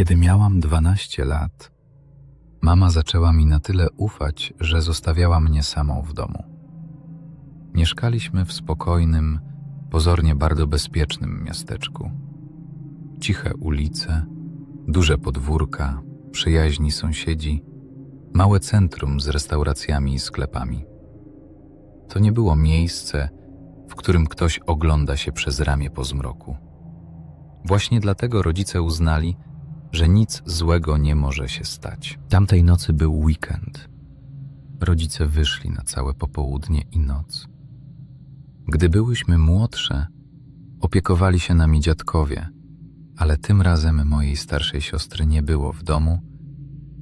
Kiedy miałam 12 lat, mama zaczęła mi na tyle ufać, że zostawiała mnie samą w domu. Mieszkaliśmy w spokojnym, pozornie bardzo bezpiecznym miasteczku. Ciche ulice, duże podwórka, przyjaźni sąsiedzi, małe centrum z restauracjami i sklepami. To nie było miejsce, w którym ktoś ogląda się przez ramię po zmroku. Właśnie dlatego rodzice uznali, że nic złego nie może się stać. Tamtej nocy był weekend. Rodzice wyszli na całe popołudnie i noc. Gdy byłyśmy młodsze, opiekowali się nami dziadkowie, ale tym razem mojej starszej siostry nie było w domu,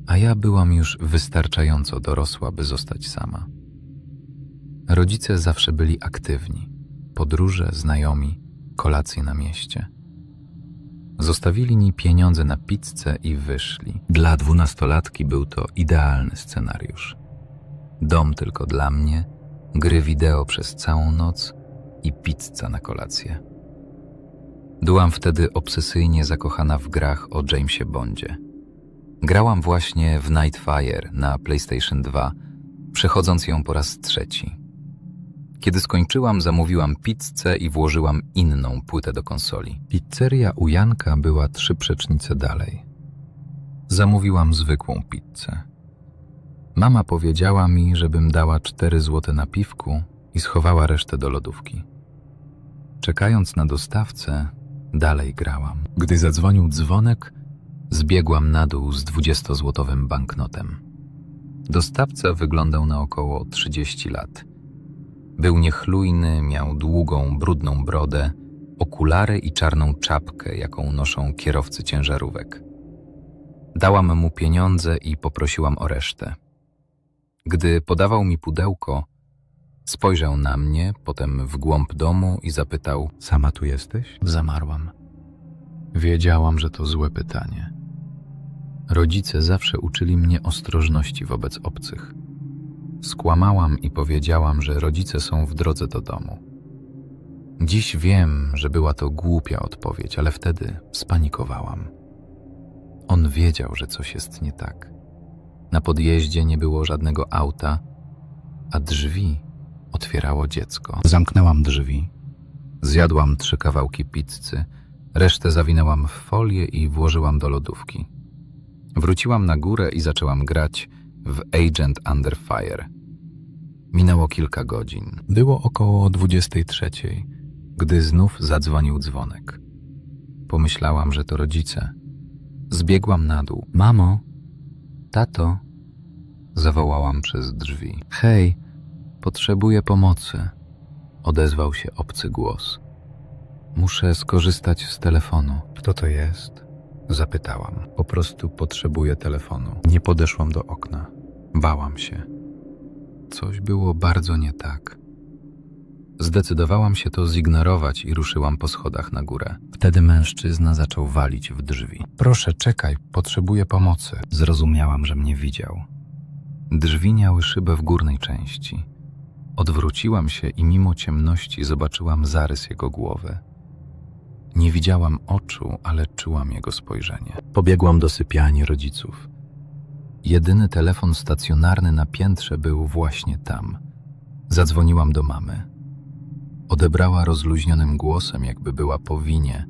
a ja byłam już wystarczająco dorosła, by zostać sama. Rodzice zawsze byli aktywni. Podróże, znajomi, kolacje na mieście. Zostawili mi pieniądze na pizzę i wyszli. Dla dwunastolatki był to idealny scenariusz. Dom tylko dla mnie, gry wideo przez całą noc i pizza na kolację. Byłam wtedy obsesyjnie zakochana w grach o Jamesie Bondzie. Grałam właśnie w Nightfire na PlayStation 2, przechodząc ją po raz trzeci. Kiedy skończyłam, zamówiłam pizzę i włożyłam inną płytę do konsoli. Pizzeria u Janka była trzy przecznice dalej. Zamówiłam zwykłą pizzę. Mama powiedziała mi, żebym dała cztery złote na piwku i schowała resztę do lodówki. Czekając na dostawcę, dalej grałam. Gdy zadzwonił dzwonek, zbiegłam na dół z dwudziestozłotowym banknotem. Dostawca wyglądał na około 30 lat. Był niechlujny, miał długą, brudną brodę, okulary i czarną czapkę, jaką noszą kierowcy ciężarówek. Dałam mu pieniądze i poprosiłam o resztę. Gdy podawał mi pudełko, spojrzał na mnie, potem w głąb domu i zapytał: Sama tu jesteś? Zamarłam. Wiedziałam, że to złe pytanie. Rodzice zawsze uczyli mnie ostrożności wobec obcych. Skłamałam i powiedziałam, że rodzice są w drodze do domu. Dziś wiem, że była to głupia odpowiedź, ale wtedy spanikowałam. On wiedział, że coś jest nie tak. Na podjeździe nie było żadnego auta, a drzwi otwierało dziecko. Zamknęłam drzwi, zjadłam trzy kawałki pizzy, resztę zawinęłam w folię i włożyłam do lodówki. Wróciłam na górę i zaczęłam grać w Agent Under Fire. Minęło kilka godzin. Było około 23, gdy znów zadzwonił dzwonek. Pomyślałam, że to rodzice. Zbiegłam na dół. Mamo, tato, zawołałam przez drzwi. Hej, potrzebuję pomocy. Odezwał się obcy głos. Muszę skorzystać z telefonu. Kto to jest? Zapytałam. Po prostu potrzebuję telefonu. Nie podeszłam do okna. Bałam się. Coś było bardzo nie tak. Zdecydowałam się to zignorować i ruszyłam po schodach na górę. Wtedy mężczyzna zaczął walić w drzwi. Proszę, czekaj, potrzebuję pomocy. Zrozumiałam, że mnie widział. Drzwi miały szybę w górnej części. Odwróciłam się i mimo ciemności zobaczyłam zarys jego głowy. Nie widziałam oczu, ale czułam jego spojrzenie. Pobiegłam do sypialni rodziców. Jedyny telefon stacjonarny na piętrze był właśnie tam. Zadzwoniłam do mamy. Odebrała rozluźnionym głosem, jakby była po winie,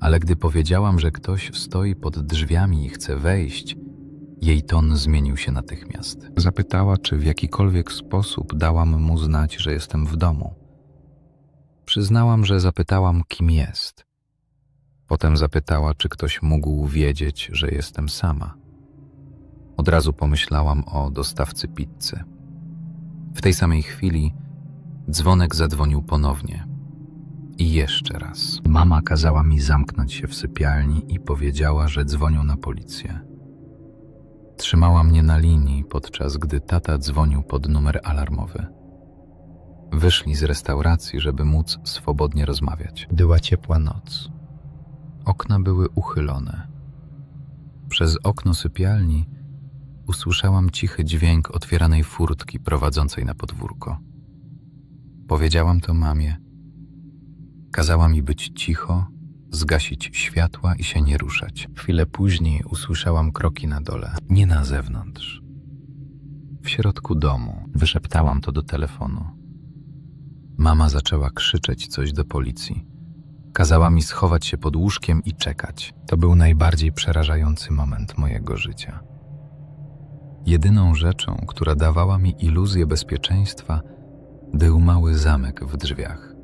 ale gdy powiedziałam, że ktoś stoi pod drzwiami i chce wejść, jej ton zmienił się natychmiast. Zapytała, czy w jakikolwiek sposób dałam mu znać, że jestem w domu. Przyznałam, że zapytałam, kim jest. Potem zapytała, czy ktoś mógł wiedzieć, że jestem sama. Od razu pomyślałam o dostawcy pizzy. W tej samej chwili dzwonek zadzwonił ponownie. I jeszcze raz. Mama kazała mi zamknąć się w sypialni i powiedziała, że dzwonią na policję. Trzymała mnie na linii, podczas gdy tata dzwonił pod numer alarmowy. Wyszli z restauracji, żeby móc swobodnie rozmawiać. Była ciepła noc. Okna były uchylone. Przez okno sypialni usłyszałam cichy dźwięk otwieranej furtki prowadzącej na podwórko. Powiedziałam to mamie. Kazała mi być cicho zgasić światła i się nie ruszać. Chwilę później usłyszałam kroki na dole, nie na zewnątrz. W środku domu wyszeptałam to do telefonu. Mama zaczęła krzyczeć coś do policji. Kazała mi schować się pod łóżkiem i czekać. To był najbardziej przerażający moment mojego życia. Jedyną rzeczą, która dawała mi iluzję bezpieczeństwa, był mały zamek w drzwiach.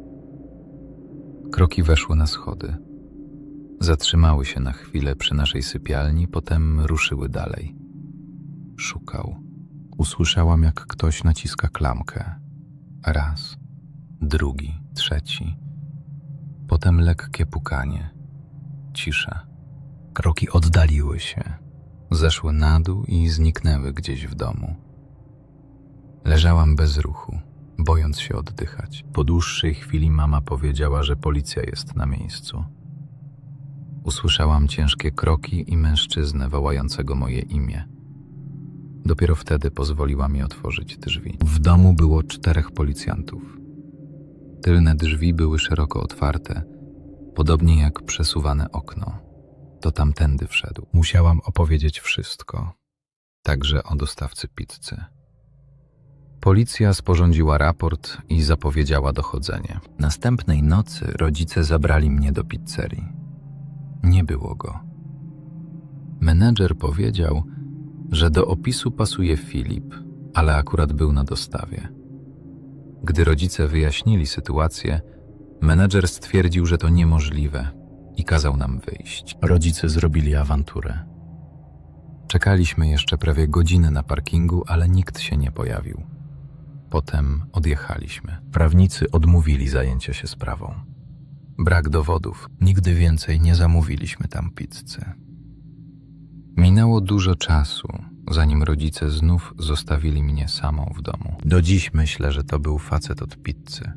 Kroki weszły na schody. Zatrzymały się na chwilę przy naszej sypialni, potem ruszyły dalej. Szukał. Usłyszałam, jak ktoś naciska klamkę. Raz, drugi, trzeci. Potem lekkie pukanie. Cisza. Kroki oddaliły się. Zeszły na dół i zniknęły gdzieś w domu. Leżałam bez ruchu, bojąc się oddychać. Po dłuższej chwili mama powiedziała, że policja jest na miejscu. Usłyszałam ciężkie kroki i mężczyznę wołającego moje imię. Dopiero wtedy pozwoliła mi otworzyć drzwi. W domu było czterech policjantów. Tylne drzwi były szeroko otwarte, podobnie jak przesuwane okno. To tamtędy wszedł. Musiałam opowiedzieć wszystko, także o dostawcy pizzy. Policja sporządziła raport i zapowiedziała dochodzenie. Następnej nocy rodzice zabrali mnie do pizzerii. Nie było go. Menedżer powiedział, że do opisu pasuje Filip, ale akurat był na dostawie. Gdy rodzice wyjaśnili sytuację, menedżer stwierdził, że to niemożliwe i kazał nam wyjść. Rodzice zrobili awanturę. Czekaliśmy jeszcze prawie godzinę na parkingu, ale nikt się nie pojawił. Potem odjechaliśmy. Prawnicy odmówili zajęcia się sprawą. Brak dowodów. Nigdy więcej nie zamówiliśmy tam pizzy. Minęło dużo czasu, zanim rodzice znów zostawili mnie samą w domu. Do dziś myślę, że to był facet od pizzy.